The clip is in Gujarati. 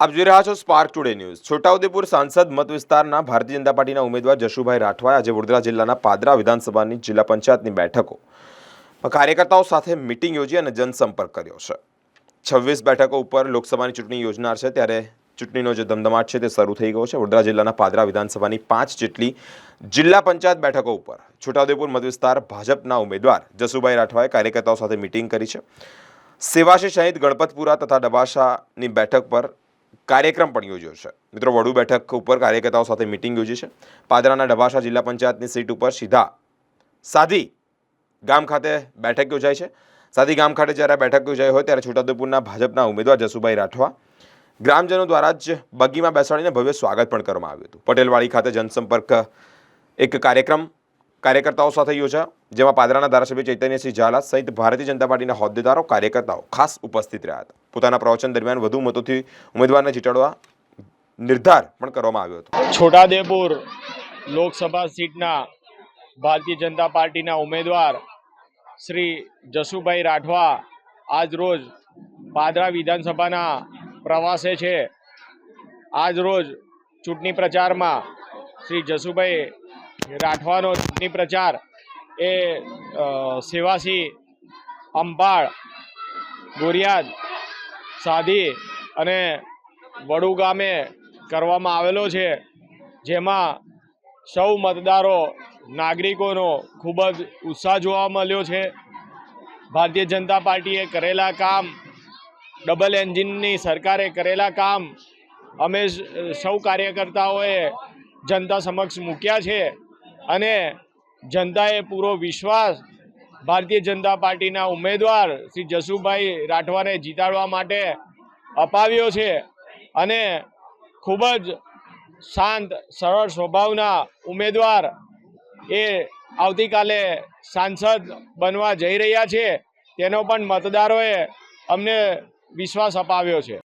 આપ જોઈ રહ્યા છો સ્પાર્ક ટુડે ન્યૂઝ છોટાઉદેપુર સાંસદ મત વિસ્તારના ભારતીય જનતા પાર્ટીના ઉમેદવાર જશુભાઈ રાઠવાએ આજે વડોદરા જિલ્લાના પાદરા વિધાનસભાની જિલ્લા પંચાયતની બેઠકો કાર્યકર્તાઓ સાથે મિટિંગ યોજી અને જનસંપર્ક કર્યો છે. છવ્વીસ બેઠકો ઉપર લોકસભાની ચૂંટણી યોજનાર છે, ત્યારે ચૂંટણીનો જે ધમધમાટ છે તે શરૂ થઈ ગયો છે. વડોદરા જિલ્લાના પાદરા વિધાનસભાની પાંચ જેટલી જિલ્લા પંચાયત બેઠકો ઉપર છોટાઉદેપુર મત વિસ્તાર ભાજપના ઉમેદવાર જશુભાઈ રાઠવાએ કાર્યકર્તાઓ સાથે મિટિંગ કરી છે. સેવાશી સહિત ગણપતપુરા તથા ડબાશાની બેઠક પર કાર્યક્રમ પણ યોજ્યો છે. મિત્રો, વડુ બેઠક ઉપર કાર્યકર્તાઓ સાથે મિટિંગ યોજી છે. પાદરાના ડબાસા જિલ્લા પંચાયતની સીટ ઉપર સીધા સાધી ગામ ખાતે બેઠક યોજાઈ છે. સાધી ગામ ખાતે જ્યારે બેઠક યોજાઈ હોય ત્યારે છોટાઉદેપુરના ભાજપના ઉમેદવાર જશુભાઈ રાઠવા ગ્રામજનો દ્વારા જ બગીમાં બેસાડીને ભવ્ય સ્વાગત પણ કરવામાં આવ્યું હતું. પટેલવાડી ખાતે જનસંપર્ક એક કાર્યક્રમ કાર્યકર્તાઓ સાથે યોજાયો, જેમાં પાદરાના ધારાસભ્ય ચૈતન્યસિંહ ઝાલા સહિત ભારતીય જનતા પાર્ટીના હોદ્દેદારો, કાર્યકર્તાઓ ખાસ ઉપસ્થિત રહ્યા હતા. પોતાના પ્રવચન દરમિયાન વધુ મતોથી ઉમેદવારને જીતાડવા નિર્ધાર પણ કરવામાં આવ્યો હતો. છોટાદેપુર લોકસભા સીટના ભારતીય જનતા પાર્ટીના ઉમેદવાર શ્રી જશુભાઈ રાઠવા આજ રોજ પાદરા વિધાનસભાના પ્રવાસે છે. આજ રોજ ચૂંટણી પ્રચારમાં શ્રી જશુભાઈ રાઠવાનો ચૂંટણી પ્રચાર એ સેવાસી અંબાળ ગોરિયાદ સાધી અને વડુ ગામે કરવામાં આવેલો છે, જેમાં સૌ મતદારો, નાગરિકોનો ખૂબ જ ઉત્સાહ જોવા મળ્યો છે. ભારતીય જનતા પાર્ટીએ કરેલા કામ, ડબલ એન્જિનની સરકારે કરેલા કામ, અમે સૌ કાર્યકર્તાઓએ જનતા સમક્ષ મૂક્યા છે અને જનતાએ પૂરો વિશ્વાસ ભારતીય જનતા પાર્ટીના ઉમેદવાર શ્રી જશુભાઈ રાઠવાને જીતાડવા માટે અપાવ્યો છે અને ખૂબ જ શાંત, સરળ સ્વભાવના ઉમેદવાર એ આવતીકાલે સાંસદ બનવા જઈ રહ્યા છે. તેનો પણ મતદારોએ અમને વિશ્વાસ અપાવ્યો છે.